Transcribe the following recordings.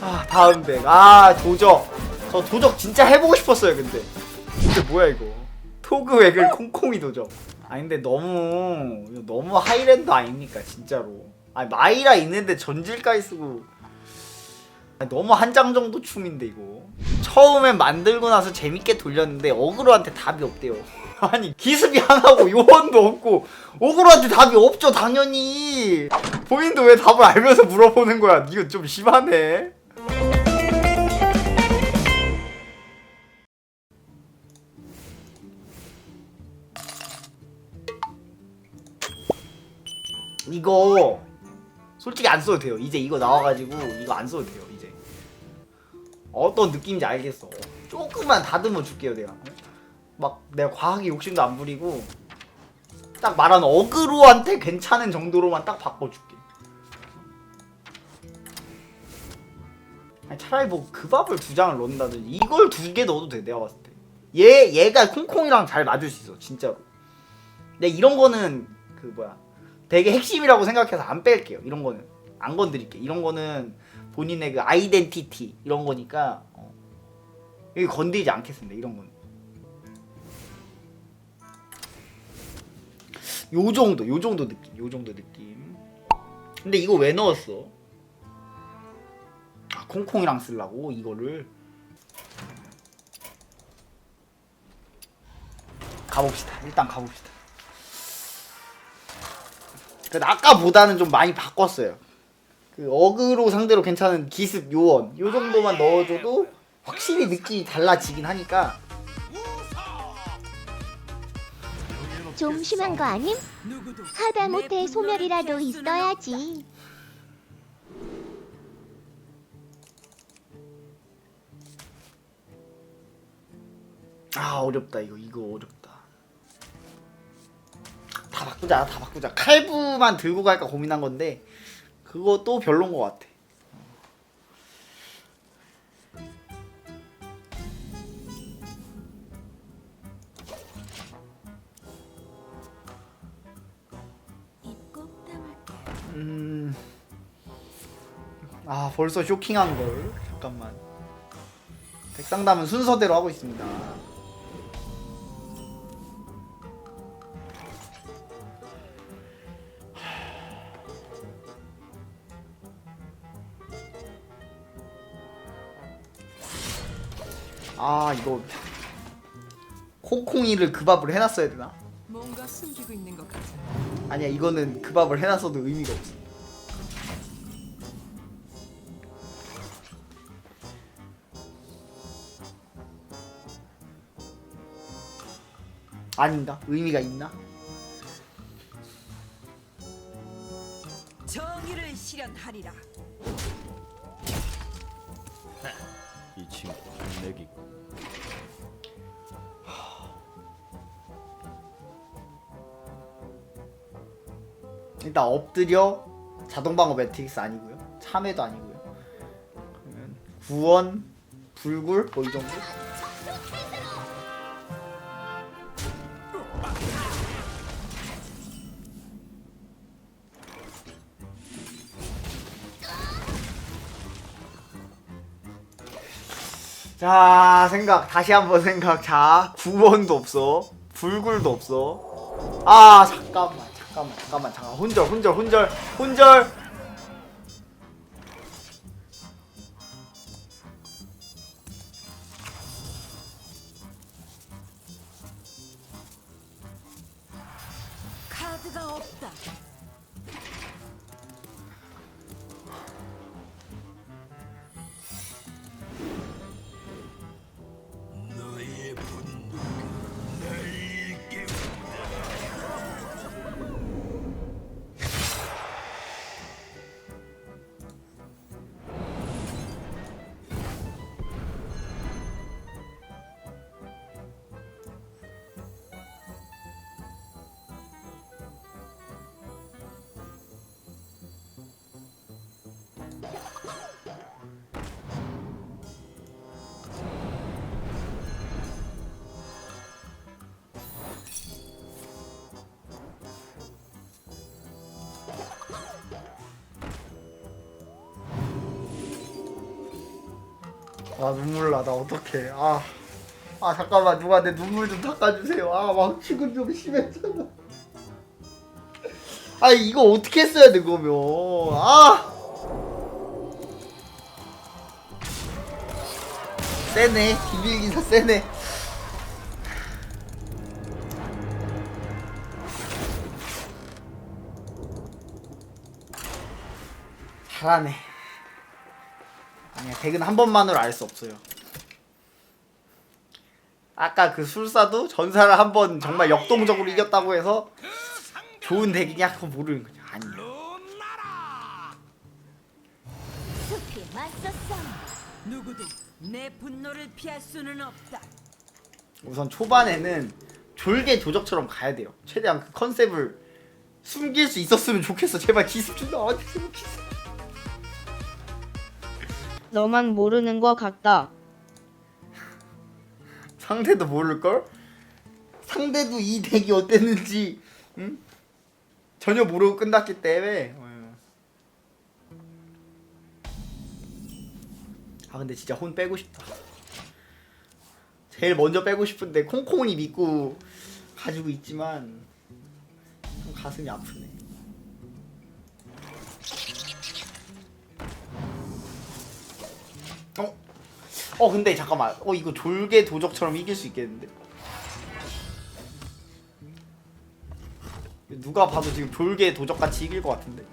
아 다음 덱아 도적. 저 도적 진짜 해보고 싶었어요 근데. 근데 뭐야 이거? 토그 웨글 콩콩이 도적. 아 근데 너무 너무 하이랜드 아닙니까 진짜로? 아 마이라 있는데 전질까지 쓰고. 아, 너무 한 장 정도 춤인데 이거. 처음엔 만들고 나서 재밌게 돌렸는데 어그로한테 답이 없대요. 아니 기습이 하나고 요원도 없고 어그로한테 답이 없죠 당연히. 본인도 왜 답을 알면서 물어보는 거야? 이거 좀 심하네 이거 솔직히 안 써도 돼요. 이제 이거 나와가지고 이거 안 써도 돼요. 이제 어떤 느낌인지 알겠어. 조금만 다듬어 줄게요, 내가. 막 내가 과하게 욕심도 안 부리고 딱 말한 어그로한테 괜찮은 정도로만 딱 바꿔줄게. 아니, 차라리 뭐 그 밥을 두 장을 넣는다든지 이걸 두 개 넣어도 돼 내가 봤을 때. 얘 얘가 콩콩이랑 잘 맞을 수 있어 진짜로. 근데 이런 거는 그 뭐야 되게 핵심이라고 생각해서 안 뺄게요. 이런 거는 안 건드릴게. 이런 거는 본인의 그 아이덴티티 이런 거니까 어. 여기 건드리지 않겠습니다. 이런 거는. 요 정도, 요 정도 느낌, 요 정도 느낌. 근데 이거 왜 넣었어? 아, 콩콩이랑 쓰려고 이거를. 가봅시다. 일단 가봅시다. 그 아까보다는 좀 많이 바꿨어요. 그 어그로 상대로 괜찮은 기습 요원 요 정도만 넣어줘도 확실히 느낌이 달라지긴 하니까 좀 심한 거 아님? 하다못해 소멸이라도 있어야지. 아 어렵다 이거 이거 어렵다. 다 바꾸자 다 바꾸자 칼부만 들고 갈까 고민한 건데 그것도 별론 것 같아. 음. 아 벌써 쇼킹한 걸 잠깐만. 백상담은 순서대로 하고 있습니다. 아 이거 콩콩이를 그 밥을 해놨어야 되나? 뭔가 숨기고 있는 것 같아. 아니야 이거는 그 밥을 해놨어도 의미가 없어. 아닌가? 의미가 있나? 정의를 실현하리라. 일단 엎드려 자동방어 매트릭스 아니고요. 참외도 아니고요. 구원 불굴 뭐 이 정도? 자 생각 다시 한번 생각 자 구원도 없어 불굴도 없어 아 잠깐만 잠깐만 잠깐만 잠깐 혼절 혼절 혼절 혼절 카드가 없다. 아 눈물 나나 어떡해. 아. 아 잠깐만. 누가 내 눈물 좀 닦아주세요. 아막 지금 좀 심했잖아. 아 이거 어떻게 했어야 돼 그러면. 아. 세네. 비밀기사 세네. 잘하네 덱은 한 번만으로 알 수 없어요. 아까 그 술사도 전사를 한 번 정말 역동적으로 이겼다고 해서 좋은 덱이냐? 그거 모르는 거냐 맞섰어. 누구도 내 분노를 피할 수는 없다. 우선 초반에는 졸개 도적처럼 가야 돼요. 최대한 그 컨셉을 숨길 수 있었으면 좋겠어. 제발 기습 좀 나와줘 제발 기습 너만 모르는 거 같다. 상대도 모를걸? 상대도 이 덱이 어땠는지 응? 전혀 모르고 끝났기 때문에 어. 아 근데 진짜 혼 빼고 싶다 제일 먼저 빼고 싶은데 콩콩이 믿고 가지고 있지만 좀 가슴이 아프네 어? 어 근데 잠깐만. 어 이거 졸개 도적처럼 이길 수 있겠는데? 누가 봐도 지금 졸개 도적같이 이길 것 같은데?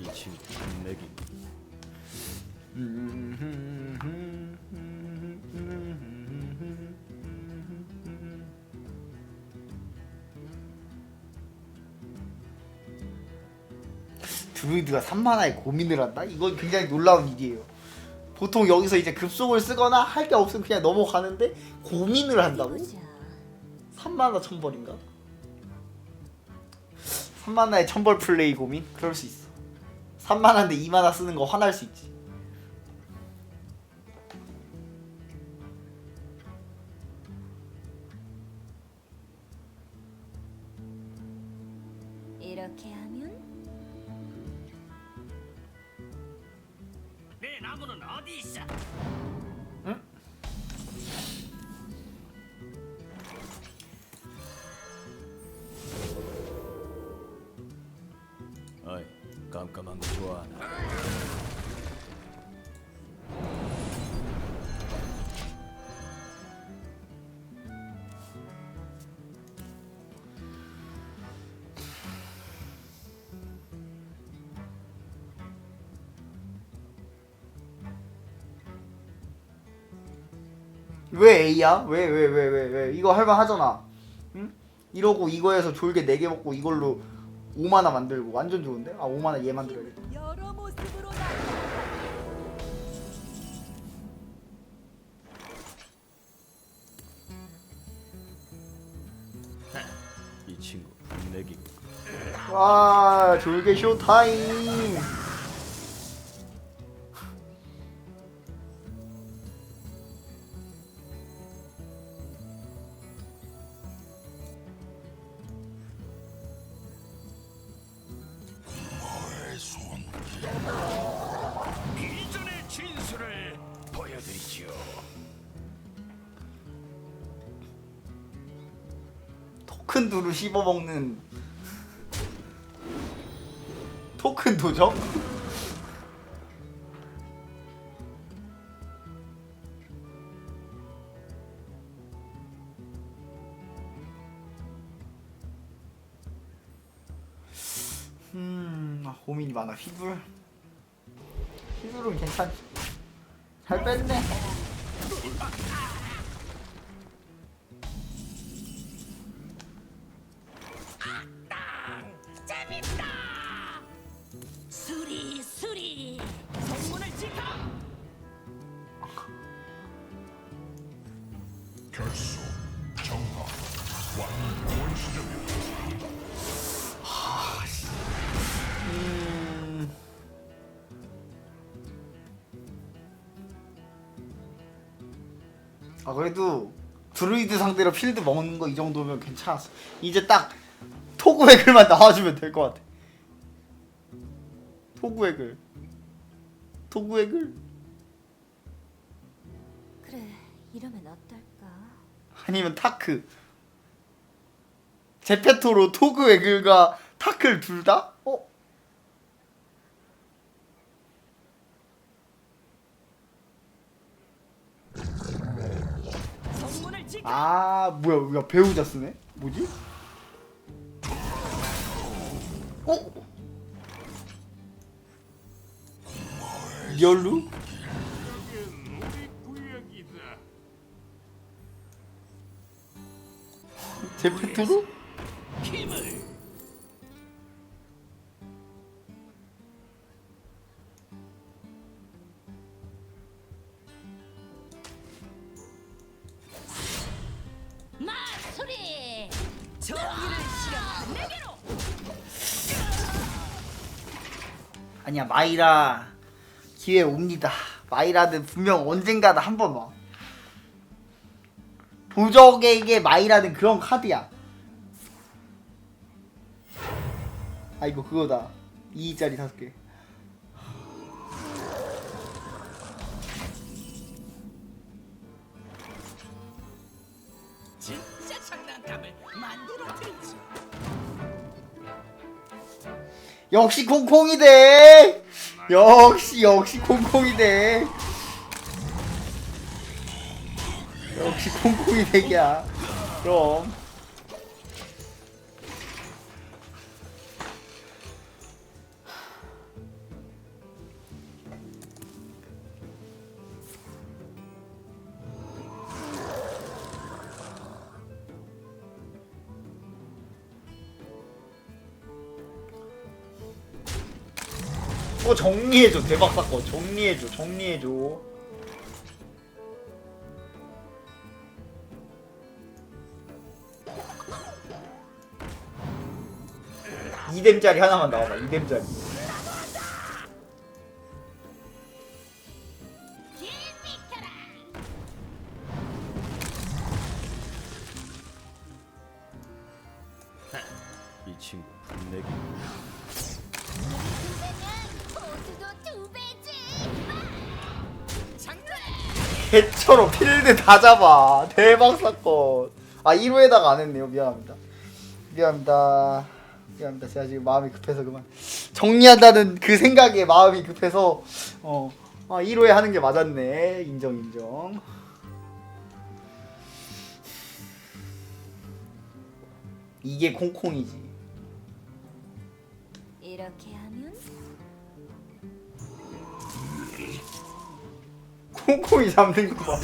이 친구 인맥 이 드루이드가 3만화에 고민을 한다? 이건 굉장히 놀라운 일이에요 보통 여기서 이제 급속을 쓰거나 할 게 없으면 그냥 넘어가는데 고민을 한다고? 3만화 천벌인가? 3만화에 천벌 플레이 고민? 그럴 수 있어 3만화인데 2만화 쓰는 거 화날 수 있지 어이 깜깜한 거 좋아하나? 왜 A야? 왜왜 왜 왜 왜, 이거 할만 하잖아 응? 이러고 이거에서 졸개 4개 먹고 이걸로 5만화 만들고 완전 좋은데? 아 5만화 얘 만들어야겠다 여러 모습으로 나. 이 친구 인맥이 와 졸개 쇼타임 토큰 두루 씹어먹는 토큰 도적? 음, 아, 고민이 많아. 휘불. 휘불은 괜찮지. 잘 뺐네. 아 그래도 드루이드 상대로 필드 먹는 거 이 정도면 괜찮았어. 이제 딱 토그 웨글만 나와주면 될 것 같아. 토구액을 토구액을 그래, 이러면 어떨까? 아니면 타크 제페토로 토그웨글과 타크를 둘 다? 어? 성문을 지켜. 아 뭐야 야 배우자 쓰네? 뭐지? 어? 리얼루? 제페토로? 아니야 마이라. 기회 옵니다. 마이라는 분명 언젠가는 한번 와 도적에게 마이라는 그런 카드야. 아 이거 그거다. 2짜리 다섯 개. 진 역시 콩콩이 돼. 역시 역시 콩콩이 돼. 역시 콩콩이 덱이야 그럼 어 정리해줘. 대박 사건. 정리해줘. 정리해줘. 이뎀짜리 하나만 나와봐. 이뎀짜리 개처럼 필드 다 잡아. 대박 사건. 아 1호에다가 안 했네요. 미안합니다. 미안합니다. 미안합니다. 제가 지금 마음이 급해서 그만. 정리한다는 그 생각에 마음이 급해서 어 아, 1호에 하는 게 맞았네. 인정 인정. 이게 콩콩이지. 이렇게 콩콩이 잡는 거 봐.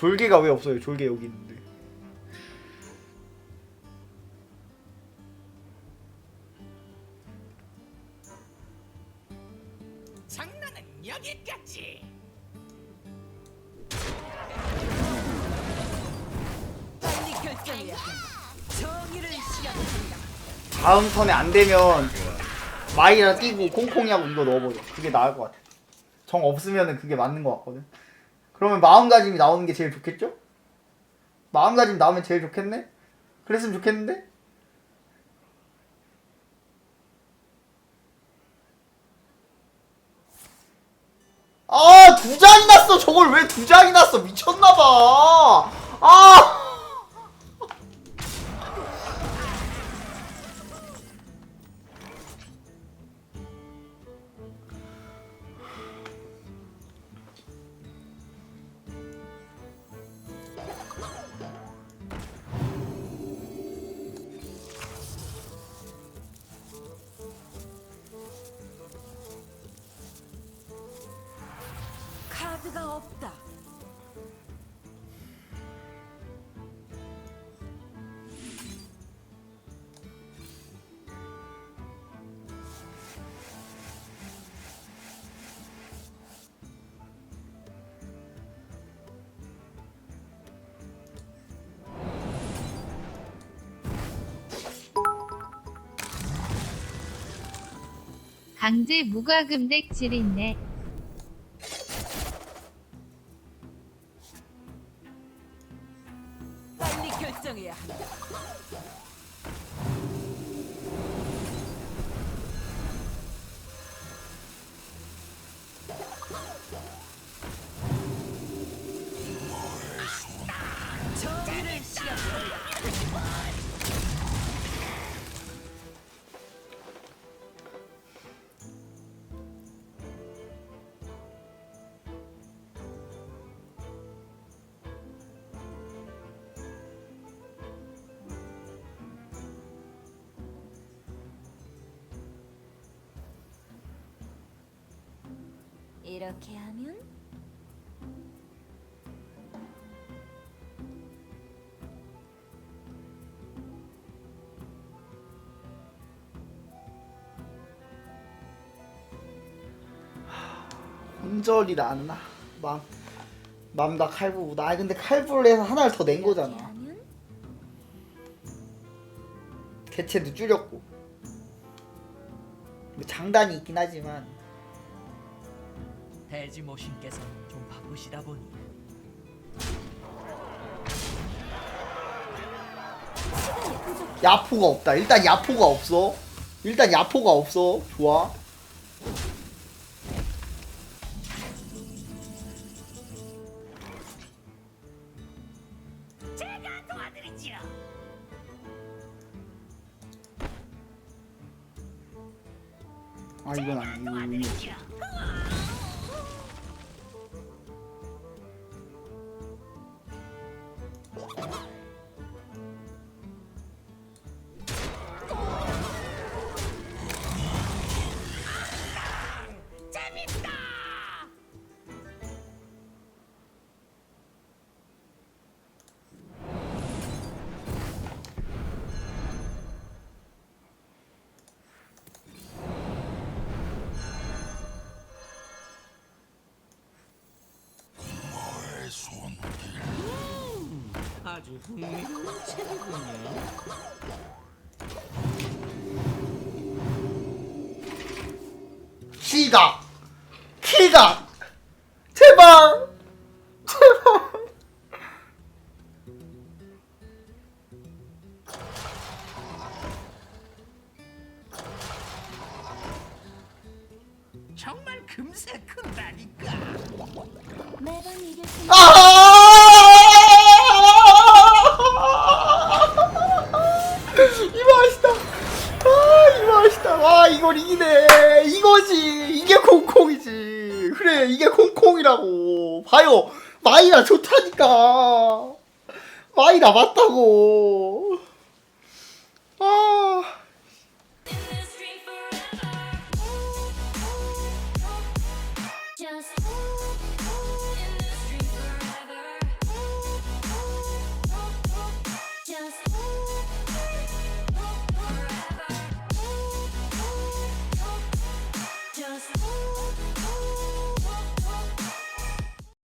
졸개가 왜 없어요? 졸개 여기 있는데. 장난은 여기까지. 빨리 결정해야 한다. 정의를 실현한다. 다음 턴에 안 되면 마이라 뛰고 콩콩이하고 이거 넣어버려. 그게 나을 것 같아. 정 없으면은 그게 맞는 것 같거든. 그러면 마음가짐이 나오는 게 제일 좋겠죠? 마음가짐 나오면 제일 좋겠네? 그랬으면 좋겠는데? 아, 두 장이 났어. 저걸 왜 두 장이 났어? 미쳤나봐. 아! 강제 무과금덱 지린네. 이렇게 하면 혼절이라 안 나. 맘, 맘다 칼부. 나 근데 칼부를 해서 하나를 더 낸 이렇게 거잖아. 하면 개체도 줄였고. 뭐 장단이 있긴 하지만 대지 모신께서는 좀 바쁘시다 보니 야포가 없다. 일단 야포가 없어. 일단 야포가 없어. 좋아. 아 흥미로운 책이군요. 키각 제발 제발 이걸 이기네. 이거지. 이게 콩콩이지. 그래, 이게 콩콩이라고. 봐요. 마이라 좋다니까. 마이라 맞다고. 아.